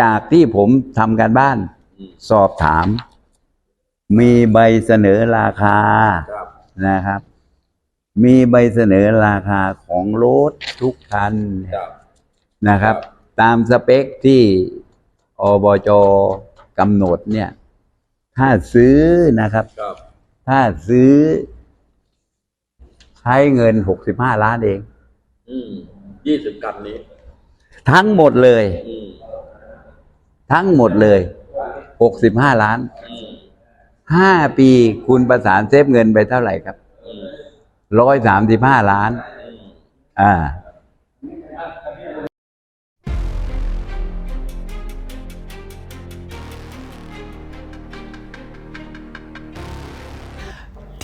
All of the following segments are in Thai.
จากที่ผมทำการบ้านอืมสอบถาม มีใบเสนอราคาครับ นะครับ มีใบเสนอราคาของรถทุกคันครับ นะครับ ตามสเปคที่อบจกำหนดเนี่ย ถ้าซื้อนะครับ ครับ ถ้าซื้อ ใช้เงินหกสิบห้าล้านเอง อืมยี่สิบกันนี้ ทั้งหมดเลย อืม ทั้งหมดเลยหกสิบห้าล้านอืมห้าปีคุณประสานเซฟเงินไปเท่าไหร่ครับอืมร้อยสามสิบห้าล้านอืมอ่า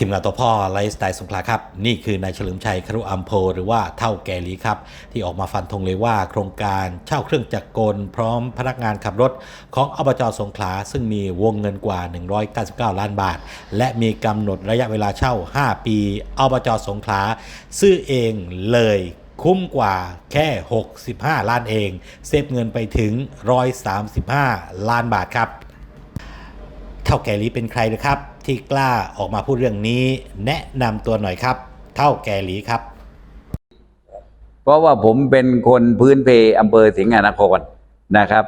มงานตัวพ่อไลฟ์สไตล์สงขลาครับ นี่คือนายเฉลิมชัยครุอัมโพหรือว่าเท่าแกลีครับ ที่ออกมาฟันธงเลยว่าโครงการเช่าเครื่องจักรกล พร้อมพนักงานขับรถของอบจสงขลา ซึ่งมีวงเงินกว่า 199 ล้านบาท และมีกำหนดระยะเวลาเช่า 5 ปีอบจสงขลา ซื้อเองเลยคุ้มกว่าแค่ 65 ล้านเอง เซฟเงินไปถึง 135 ล้านบาทครับ เท่าแก่ลีเป็นใครนะครับ ที่กล้าออกมาพูดเรื่องนี้ แนะนำตัวหน่อยครับ เท่าแก่ลีครับ เพราะว่าผมเป็นคนพื้นเพอำเภอสิงห์นครนะครับ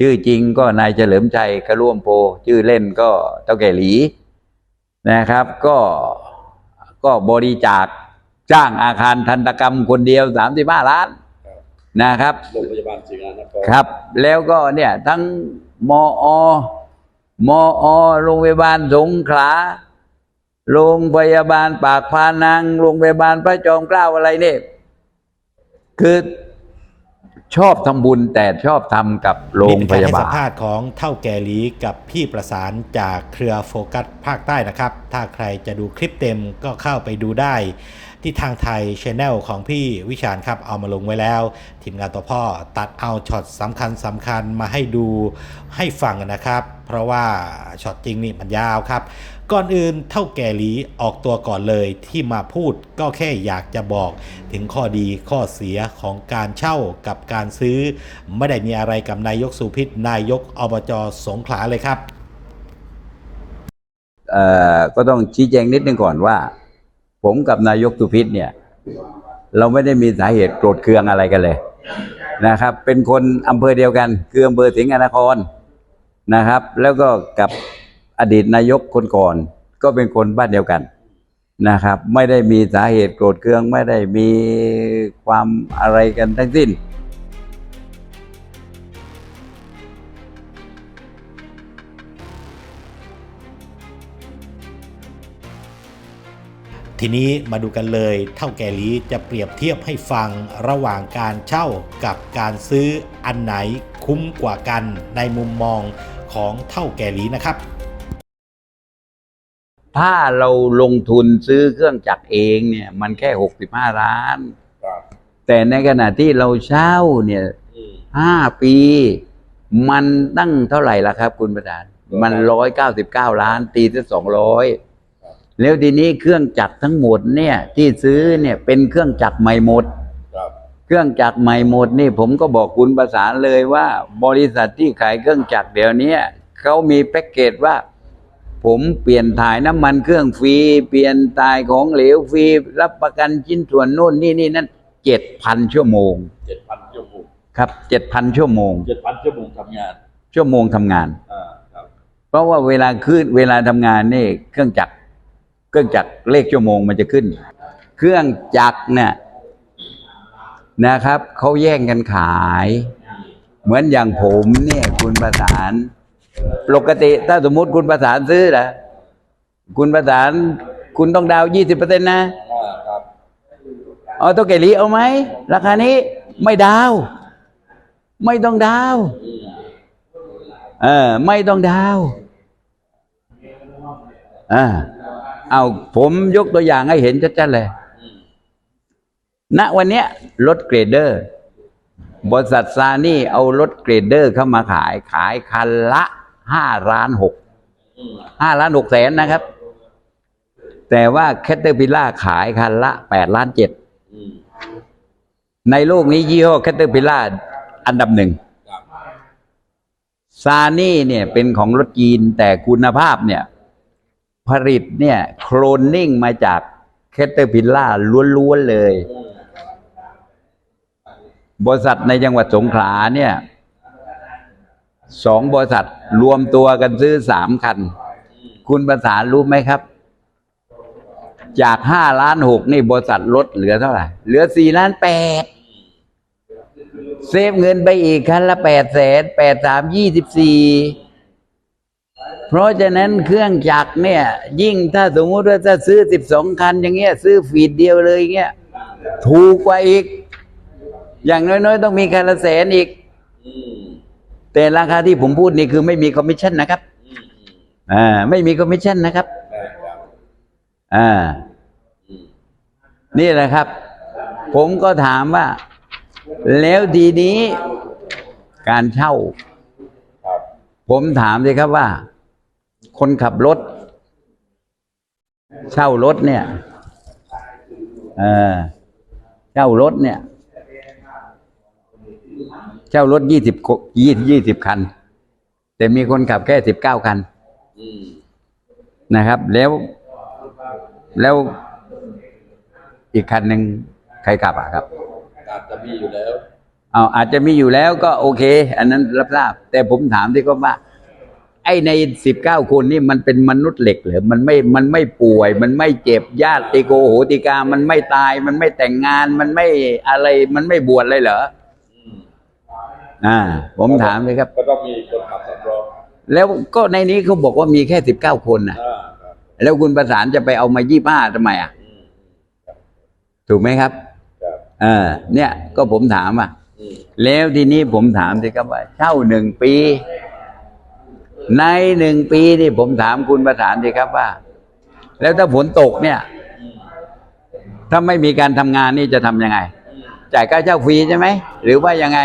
ชื่อจริงก็นายเฉลิมชัยกระร่วมโพ ชื่อเล่นก็เท่าแก่หลีนะครับ ก็ก็บริจาคจ้างอาคารทันตกรรมคนเดียวสามสิบห้าล้านนะครับโรงพยาบาลสิงห์นครครับ แล้วก็เนี่ยทั้งมอ มอโรงพยาบาลสงขลาโรงพยาบาลปากพานังโรงพยาบาลพระจอมเกล้าอะไรเนี่ยคือชอบทำบุญแต่ชอบทำกับโรงพยาบาลสัมภาษณ์ของเท่าแก่ลีกับพี่ประสานจากเครือโฟกัสภาคใต้นะครับ ถ้าใครจะดูคลิปเต็มก็เข้าไปดูได้ ที่ทางไทยช anel ของพี่วิชาญครับเอามาลงไว้แล้ว ทีมงานตัวพ่อตัดเอาช็อตสำคัญสำคัญมาให้ดูให้ฟังนะครับ เพราะว่าช็อตจริงนี่มันยาวครับ ก่อนอื่นเท่าแก่ลีออกตัวก่อนเลยที่มาพูดก็แค่อยากจะบอก ถึงข้อดีข้อเสียของการเช่ากับการซื้อ ไม่ได้มีอะไรกับนายกสุพิษนายกอบจสงขลาเลยครับเอ่อก็ต้องชี้แจงนิดนึงก่อนว่า ผมกับนายกสุพิษเนี่ย เราไม่ได้มีสาเหตุโกรธเคืองอะไรกันเลยนะครับ เป็นคนอำเภอเดียวกัน คืออำเภอสิงห์นครนะครับ แล้วก็กับอดีตนายกคนก่อน ก็เป็นคนบ้านเดียวกันนะครับ ไม่ได้มีสาเหตุโกรธเคือง ไม่ได้มีความอะไรกันทั้งสิ้น ทีนี้มาดูกันเลยเท่าแก่ลีจะเปรียบเทียบให้ฟังระหว่างการเช่ากับการซื้ออันไหนคุ้มกว่ากันในมุมมองของเท่าแก่ลีนะครับ ถ้าเราลงทุนซื้อเครื่องจักรเองเนี่ย มันแค่หกสิบห้าล้าน แต่ในขณะที่เราเช่าเนี่ยห้าปี มันตั้งเท่าไหร่ละครับ คุณประธาน มันร้อยเก้าสิบเก้าล้านตีซะสองร้อย แล้วทีนี้เครื่องจักรทั้งหมดเนี่ยที่ซื้อเนี่ยเป็นเครื่องจักรใหม่หมดครับเครื่องจักรใหม่หมดนี่ผมก็บอกคุณประสานเลยว่า บริษัทที่ขายเครื่องจักรเดี๋ยวนี้เขามีแพ็กเกจว่า ผมเปลี่ยนถ่ายน้ำมันเครื่องฟรีเปลี่ยนถ่ายของเหลวฟรีรับประกันชิ้นส่วนโน่นนี่นี่นั่นเจ็ดพันชั่วโมงเจ็ดพันชั่วโมงครับเจ็ดพันชั่วโมงเจ็ดพันชั่วโมงทำงาน ชั่วโมงทำงานอ่าครับเพราะว่าเวลาขึ้นเวลาทำงานนี่เครื่องจักร เครื่องจักรเลขชั่วโมงมันจะขึ้น เครื่องจักรเนี่ยนะครับเขาแย่งกันขาย เหมือนอย่างผมเนี่ยคุณประสาน ปกติถ้าสมมุติคุณประสานซื้อนะคุณประสานคุณต้องดาวยี่สิบเปอร์เซ็นต์นะอ่าครับเอาตัวเกลีเอาไหมราคานี้ไม่ดาว ไม่ต้องดาวอืมเออไม่ต้องดาวอ่า เอาผมยกตัวอย่างให้เห็นชัดๆเลยอืมณวันเนี้ยรถเกรดเดอร์ บริษัทซานี่เอารถเกรดเดอร์เข้ามาขาย ขายคันละห้าล้านหกอืมห้าล้านหกแสนนะครับ แต่ว่าแคทเตอร์พิล่าขายคันละแปดล้านเจ็ดอืมในโลกนี้ยี่ห้อแคทเตอร์พิล่าอันดับหนึ่งครับซานี่เนี่ยเป็นของรถจีนแต่คุณภาพเนี่ย ผลิตเนี่ยโคลนนิ่งมาจากแคตเตอร์พิลล่าล้วนๆเลย บริษัทในจังหวัดสงขลาเนี่ยสองบริษัทรวมตัวกันซื้อสามคัน คุณประสานรู้ไหมครับ จากห้าล้านหกนี่บริษัทลดเหลือเท่าไหร่ เหลือสี่ล้านแปดเซฟเงินไปอีกคันละแปดแสนแปดสามยี่สิบสี่ เพราะฉะนั้นเครื่องจักรเนี่ย ยิ่งถ้าสมมุติว่าถ้าซื้อสิบสองคัน อย่างเงี้ยซื้อฟีดเดียวเลยอย่างเงี้ยถูกกว่าอีก อย่างน้อยๆ ต้องมีคันละแสนอีกอืมแต่ราคาที่ผมพูดนี่คือไม่มีคอมมิชชั่นนะครับอืมอืมอ่าไม่มีคอมมิชชั่นนะครับได้ครับอ่าอืมนี่แหละครับ ผมก็ถามว่า แล้วทีนี้การเช่าครับผมถามเลยครับว่า คนขับรถ เช่ารถเนี่ยเออเช่ารถเนี่ย เช่ารถยี่สิบยี่ยี่สิบคัน แต่มีคนขับแค่สิบเก้าคันอืมนะครับ แล้ว แล้วอีกคันหนึ่งใครขับอะครับอาจจะมีอยู่แล้วเอาอาจจะมีอยู่แล้วก็โอเค อันนั้นรับทราบ แต่ผมถามที่ก็ว่า ไอ้ในสิบเก้าคนนี่มันเป็นมนุษย์เหล็กเหรือมันไม่มันไม่ป่วย มันไม่เจ็บญาติโกโหติกา มันไม่ตาย มันไม่แต่งงาน มันไม่อะไรมันไม่บวชเลยเหรออืมอ่า ผมถามเลยครับ ก็ต้องมีคนขับสำรองแล้วก็ในนี้เขาบอกว่ามีแค่สิบเก้าคนนะอ่าครับแล้วคุณประสานจะไปเอามายี่ห้าทำไมอะอืมถูกไหมครับครับเออเนี่ย ก็ผมถามอะอืมแล้วทีนี้ผมถามสิครับว่าเช่าหนึ่งปี ในหนึ่งปีนี่ผมถามคุณประธานสิครับว่า แล้วถ้าฝนตกเนี่ยอืมถ้าไม่มีการทำงานนี่จะทำยังไงอืมจ่ายค่าเช่าฟรีใช่ไหม หรือว่ายังไง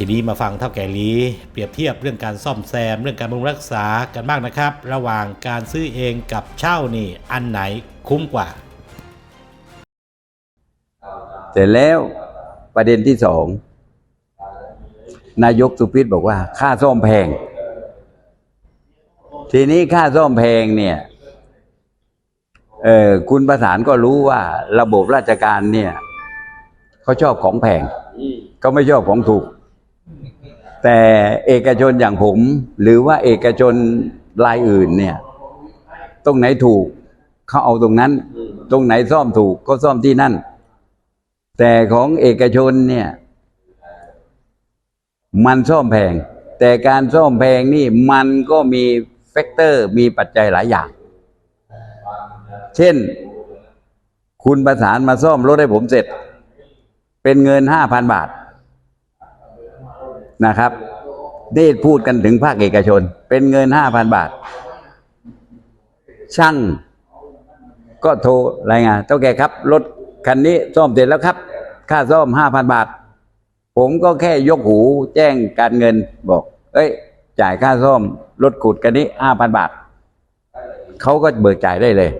ทีนี้มาฟังเท่าแก่ลีเปรียบเทียบเรื่องการซ่อมแซม เรื่องการบำรุงรักษากันบ้างนะครับ ระหว่างการซื้อเองกับเช่านี่อันไหนคุ้มกว่า เสร็จแล้วประเด็นที่สองนายกสุพิษบอกว่า ค่าซ่อมแพง ทีนี้ค่าซ่อมแพงเนี่ยเออคุณประสานก็รู้ว่าระบบราชการเนี่ยเขาชอบของแพงอืมเขาไม่ชอบของถูก แต่เอกชนอย่างผม หรือว่าเอกชนรายอื่นเนี่ย ตรงไหนถูกเขาเอาตรงนั้น ตรงไหนซ่อมถูกก็ซ่อมที่นั่น แต่ของเอกชนเนี่ย มันซ่อมแพง แต่การซ่อมแพงนี่มันก็มีแฟกเตอร์มีปัจจัยหลายอย่าง เช่น คุณประสานมาซ่อมรถให้ผมเสร็จ เป็นเงินห้าพันบาท นะครับนี่พูดกันถึงภาคเอกชน เป็นเงินห้าพันบาท ช่างก็โทรรายงานเท่าแก่ครับ รถคันนี้ซ่อมเสร็จแล้วครับ ค่าซ่อมห้าพันบาท ผมก็แค่ยกหูแจ้งการเงินบอก เอ้ย จ่ายค่าซ่อม รถขุดคันนี้ห้าพันบาท เขาก็เบิกจ่ายได้เลย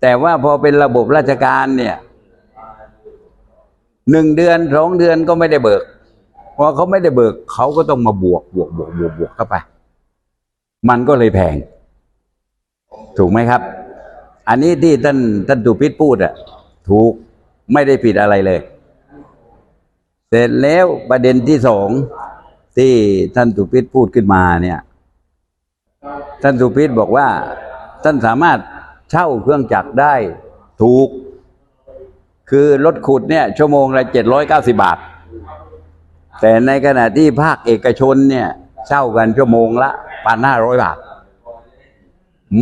แต่ว่าพอเป็นระบบราชการเนี่ยหนึ่งเดือนสองเดือนก็ไม่ได้เบิก พอเขาไม่ได้เบิกเขาก็ต้องมาบวกบวกบวกบวกบวกเข้าไป มันก็เลยแพง ถูกไหมครับ อันนี้ที่ท่านท่านตุพิษพูดอะถูกไม่ได้ผิดอะไรเลย เสร็จแล้วประเด็นที่สองที่ท่านตุพิษพูดขึ้นมาเนี่ย ท่านสุพิษบอกว่า ท่านสามารถเช่าเครื่องจักรได้ถูก คือรถขุดเนี่ย ชั่วโมงละเจ็ดร้อยเก้าสิบาท แต่ในขณะที่ภาคเอกชนเนี่ยเช่ากันชั่วโมงละพันห้าร้อยบาท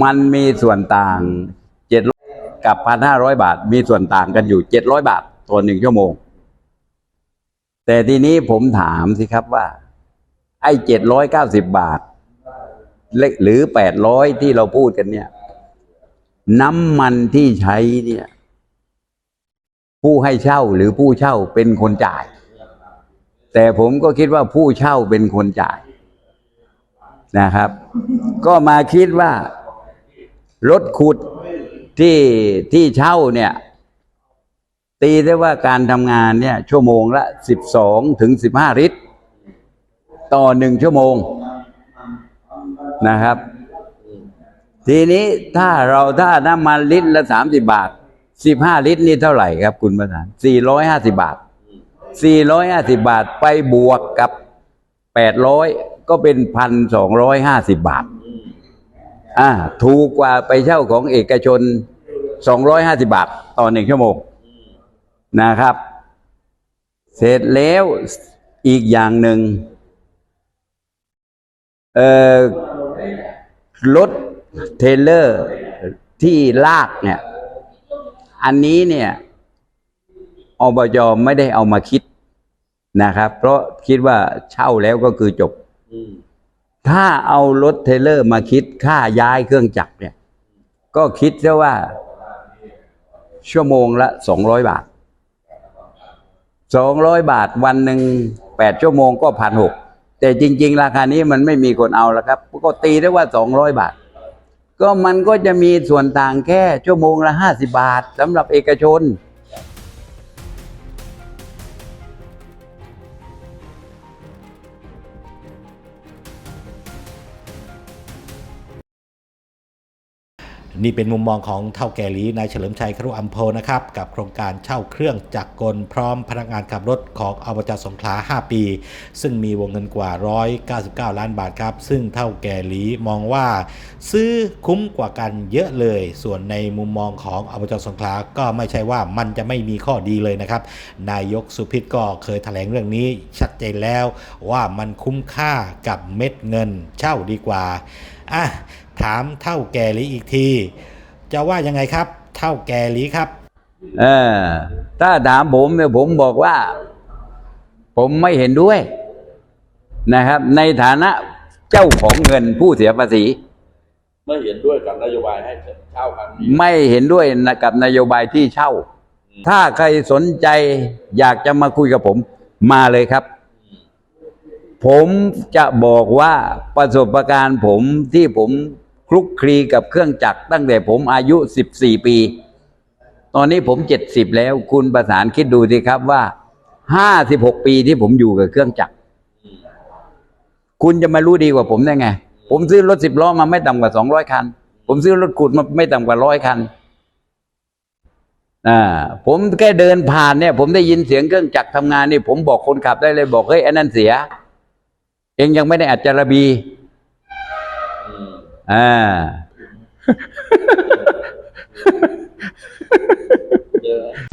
มันมีส่วนต่างเจ็ดกับพันห้าร้อยบาท มีส่วนต่างกันอยู่เจ็ดร้อยบาทต่อหนึ่งชั่วโมง แต่ทีนี้ผมถามสิครับว่า ไอ้เจ็ดร้อยเก้าสิบบาท หรือแปดร้อยที่เราพูดกันเนี่ย น้ำมันที่ใช้เนี่ย ผู้ให้เช่าหรือผู้เช่าเป็นคนจ่าย แต่ผมก็คิดว่าผู้เช่าเป็นคนจ่ายนะครับ ก็มาคิดว่ารถขุดที่ที่เช่าเนี่ย ตีได้ว่าการทำงานเนี่ย ชั่วโมงละสิบสองถึงสิบห้าลิตร ต่อหนึ่งชั่วโมงนะครับ ทีนี้ถ้าเราถ้าน้ำมันลิตรละสามสิบบาทสิบห้าลิตรนี่เท่าไหร่ครับคุณประธานสี่ร้อยห้าสิบาท สี่ร้อยห้าสิบาทไปบวกกับแปดร้อยก็เป็นพันสองร้อยห้าสิบบาท อ่า ถูกกว่าไปเช่าของเอกชนสองร้อยห้าสิบาท ต่อหนึ่งชั่วโมงนะครับ เสร็จแล้วอีกอย่างหนึ่งเอ่อรถเทเลอร์ที่ลากเนี่ย อันนี้เนี่ย อบจไม่ได้เอามาคิดนะครับ เพราะคิดว่าเช่าแล้วก็คือจบอืมถ้าเอารถเทรลเลอร์มาคิดค่าย้ายเครื่องจักรเนี่ย ก็คิดซะว่า ชั่วโมงละสองร้อยบาทสองร้อยบาทวันหนึ่งแปดชั่วโมงก็พันหกแต่จริง ๆ ราคานี้มันไม่มีคนเอาแล้วครับ ก็ตีได้ว่าสองร้อยบาท ก็มันก็จะมีส่วนต่างแค่ชั่วโมงละห้าสิบาทสำหรับเอกชน นี่เป็นมุมมองของเท่าแก่ลีนายเฉลิมชัยครุอัมโพนะครับ กับโครงการเช่าเครื่องจักรกลพร้อมพนักงานขับรถของอบจสงขลา 5 ปี ซึ่งมีวงเงินกว่า 199 ล้านบาทครับ ซึ่งเท่าแก่ลีมองว่า ซื้อคุ้มกว่ากันเยอะเลย ส่วนในมุมมองของอบจสงขลาก็ไม่ใช่ว่ามันจะไม่มีข้อดีเลยนะครับ นายกสุพิษก็เคยแถลงเรื่องนี้ชัดเจนแล้วว่ามันคุ้มค่ากับเม็ดเงินเช่าดีกว่าอะ ถามเท่าแก่หลีอีกที จะว่ายังไงครับ เท่าแก่หลีครับ เออ ถ้าถามผมเนี่ยผมบอกว่า ผมไม่เห็นด้วยนะครับ ในฐานะเจ้าของเงินผู้เสียภาษี ไม่เห็นด้วยกับนโยบายให้เช่าครั้งนี้ไม่เห็นด้วยกับนโยบายที่เช่า ถ้าใครสนใจอยากจะมาคุยกับผม มาเลยครับ ผมจะบอกว่าประสบการณ์ผมที่ผมค ลุกคลีกับเครื่องจักรตั้งแต่ผมอายุ 14 ปี ตอนนี้ผม 70 แล้ว คุณประสานคิดดูสิครับว่า 56 ปีที่ผมอยู่กับเครื่องจักร คุณจะมารู้ดีกว่าผมได้ไง ผมซื้อรถสิบล้อมาไม่ต่ำกว่า 200 คัน ผมซื้อรถขุดมาไม่ต่ำกว่าร้อยคันอ่าผมแค่เดินผ่านเนี่ย ผมได้ยินเสียงเครื่องจักรทำงานนี่ ผมบอกคนขับได้เลยบอกเฮ้ยอันนั้นเสีย เองยังไม่ได้อัดจารบี 哎。